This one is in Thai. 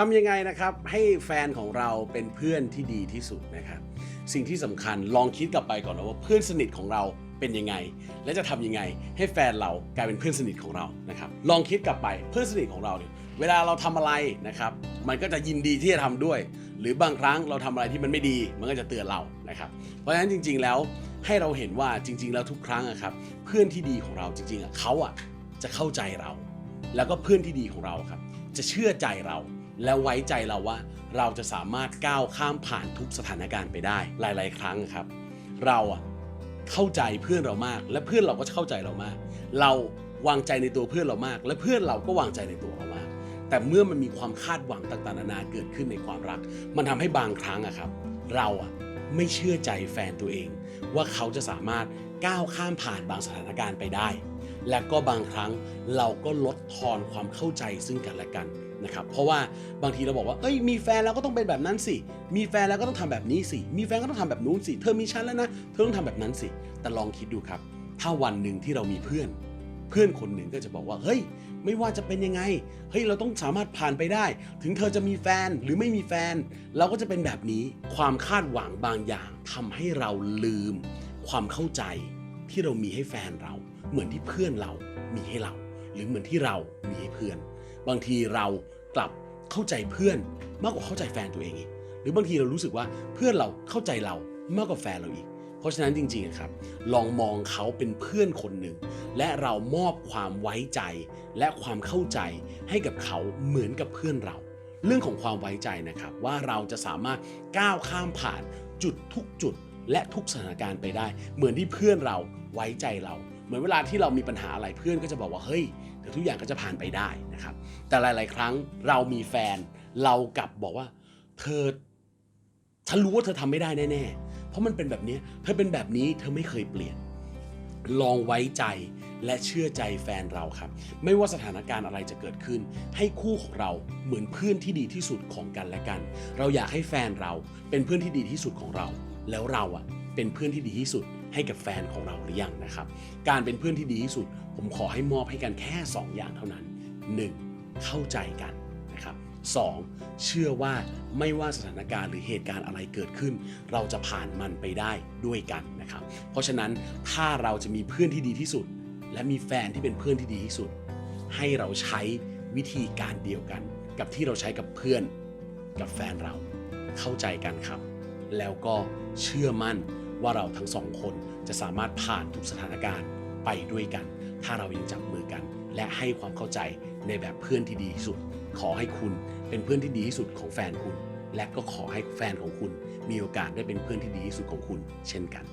ทำยังไงนะครับให้แฟนของเราเป็นเพื่อนที่ดีที่สุดนะครับ สิ่งที่สำคัญลองคิดกลับไปก่อนนะว่าเพื่อนสนิทของเราเป็นยังไง และจะทำยังไง ให้แฟนเรากลายเป็นเพื่อนสนิทของเรานะครับ ลองคิดกลับไปเพื่อนสนิทของเราเนี่ยเวลาเราทำอะไรนะครับ มันก็จะยินดีที่จะทำด้วย หรือบางครั้งเราทำอะไรที่มันไม่ดี มันก็จะเตือนเรานะครับ เพราะฉะนั้นจริง ๆ แล้วให้เราเห็นว่าจริง ๆ แล้วทุกครั้งอะครับเพื่อนที่ดีของเราจริงๆอะเขาอะจะเข้าใจเรา แล้วก็เพื่อนที่ดีของเราครับ จะเชื่อใจเรา และไว้ใจเราว่า เราจะสามารถก้าวข้ามผ่านทุกสถานการณ์ไปได้หลาย ๆ ครั้งครับ เราอะเข้าใจเพื่อนเรามาก และเพื่อนเราก็เข้าใจเรามาก เราวางใจในตัวเพื่อนเรามาก และเพื่อนเราก็วางใจในตัวเรามาก แต่เมื่อมันมีความคาดหวังต่างๆนานาเกิดขึ้นในความรัก มันทำให้บางครั้งอะครับ เราอะไม่เชื่อใจแฟนตัวเอง ว่าเขาจะสามารถก้าวข้ามผ่านบางสถานการณ์ไปได้ และก็บางครั้งเราก็ลดทอนความเข้าใจซึ่งกันและกัน นะครับเพราะว่าบางทีเราบอกว่าเอ้ยมีแฟนแล้วก็ต้องเป็นแบบนั้นสิ มีแฟนแล้วก็ต้องทำแบบนี้สิ มีแฟนก็ต้องทำแบบนู้นสิ เธอมีฉันแล้วนะเธอต้องทำแบบนั้นสิ แต่ลองคิดดูครับ ถ้าวันหนึ่งที่เรามีเพื่อน เพื่อนคนหนึ่งก็จะบอกว่าเฮ้ย ไม่ว่าจะเป็นยังไงเฮ้ยเราต้องสามารถผ่านไปได้ ถึงเธอจะมีแฟนหรือไม่มีแฟน เราก็จะเป็นแบบนี้ความคาดหวังบางอย่างทำให้เราลืม ความเข้าใจที่เรามีให้แฟนเรา เหมือนที่เพื่อนเรามีให้เรา หรือเหมือนที่เรามีให้เพื่อน บางทีเรากลับเข้าใจเพื่อนมากกว่าเข้าใจแฟนตัวเองอีก หรือบางทีเรารู้สึกว่าเพื่อนเราเข้าใจเรามากกว่าแฟนเราอีก เพราะฉะนั้นจริงๆครับ ลองมองเขาเป็นเพื่อนคนหนึ่ง และเรามอบความไว้ใจ และความเข้าใจให้กับเขาเหมือนกับเพื่อนเรา เรื่องของความไว้ใจนะครับ ว่าเราจะสามารถก้าวข้ามผ่านจุดทุกจุดและทุกสถานการณ์ไปได้ เหมือนที่เพื่อนเราไว้ใจเรา เหมือนเวลาที่เรามีปัญหาอะไรเพื่อนก็จะบอกว่าเฮ้ย ดี๋ยวทุกอย่างก็จะผ่านไปได้นะครับ แต่หลาย ๆ ครั้งเรามีแฟน เรากลับบอกว่า เธอฉันรู้ว่าเธอทำไม่ได้แน่ ๆ เพราะมันเป็นแบบนี้เธอเป็นแบบนี้เธอไม่เคยเปลี่ยน ลองไว้ใจและเชื่อใจแฟนเราครับ ไม่ว่าสถานการณ์อะไรจะเกิดขึ้น ให้คู่ของเราเหมือนเพื่อนที่ดีที่สุดของกันและกัน เราอยากให้แฟนเราเป็นเพื่อนที่ดีที่สุดของเรา แล้วเราอะเป็นเพื่อนที่ดีที่สุด ให้กับแฟนของเราหรือยังนะครับ การเป็นเพื่อนที่ดีที่สุด ผมขอให้มอบให้กันแค่ 2 อย่างเท่านั้น 1. เข้าใจกันนะครับ 2. เชื่อว่าไม่ว่าสถานการณ์หรือเหตุการณ์อะไรเกิดขึ้น เราจะผ่านมันไปได้ด้วยกันนะครับ เพราะฉะนั้นถ้าเราจะมีเพื่อนที่ดีที่สุด และมีแฟนที่เป็นเพื่อนที่ดีที่สุด ให้เราใช้วิธีการเดียวกัน กับที่เราใช้กับเพื่อน กับแฟนเรา เข้าใจกันครับ แล้วก็เชื่อมั่น ว่าเราทั้งสองคนจะสามารถผ่านทุกสถานการณ์ไปด้วยกัน ถ้าเรายังจับมือกัน และให้ความเข้าใจในแบบเพื่อนที่ดีที่สุด ขอให้คุณเป็นเพื่อนที่ดีที่สุดของแฟนคุณ และก็ขอให้แฟนของคุณ มีโอกาสได้เป็นเพื่อนที่ดีที่สุดของคุณ เช่นกัน